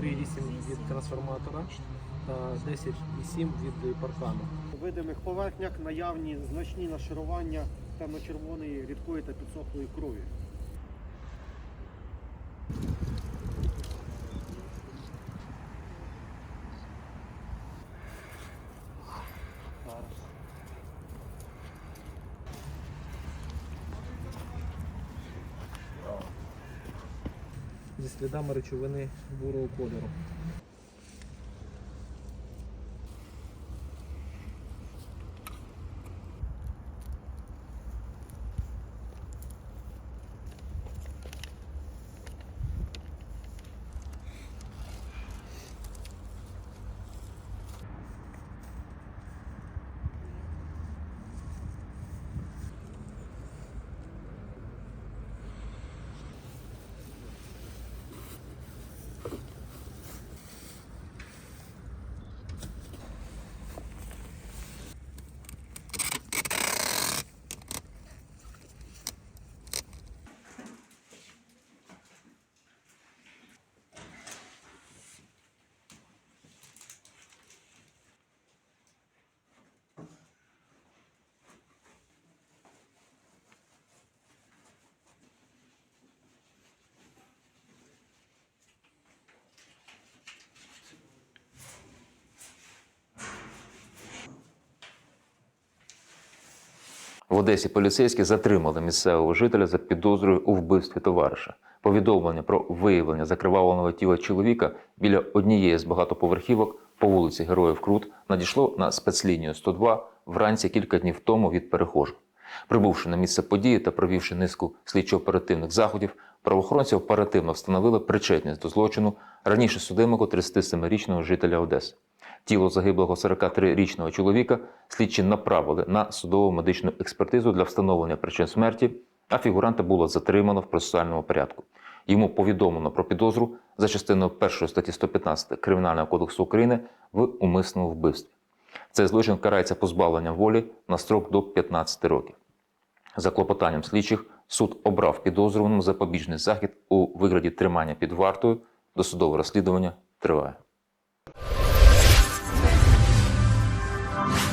3,8 від трансформатора та 10,7 від паркану. У видимих поверхнях наявні значні нашарування темно-червоної рідкої та підсохлої крові. Зі слідами речовини бурого кольору. В Одесі поліцейські затримали місцевого жителя за підозрою у вбивстві товариша. Повідомлення про виявлення закривавленого тіла чоловіка біля однієї з багатоповерхівок по вулиці Героїв Крут надійшло на спецлінію 102 вранці кілька днів тому від перехожих. Прибувши на місце події та провівши низку слідчо-оперативних заходів, правоохоронці оперативно встановили причетність до злочину раніше судимого 37-річного жителя Одеси. Тіло загиблого 43-річного чоловіка слідчі направили на судово медичну експертизу для встановлення причин смерті, а фігуранта було затримано в процесуальному порядку. Йому повідомлено про підозру за частиною 1 статті 115 Кримінального кодексу України в умисному вбивстві. Цей злочин карається позбавленням волі на строк до 15 років. За клопотанням слідчих суд обрав підозрюваному запобіжний захід у вигляді тримання під вартою. Досудове розслідування триває.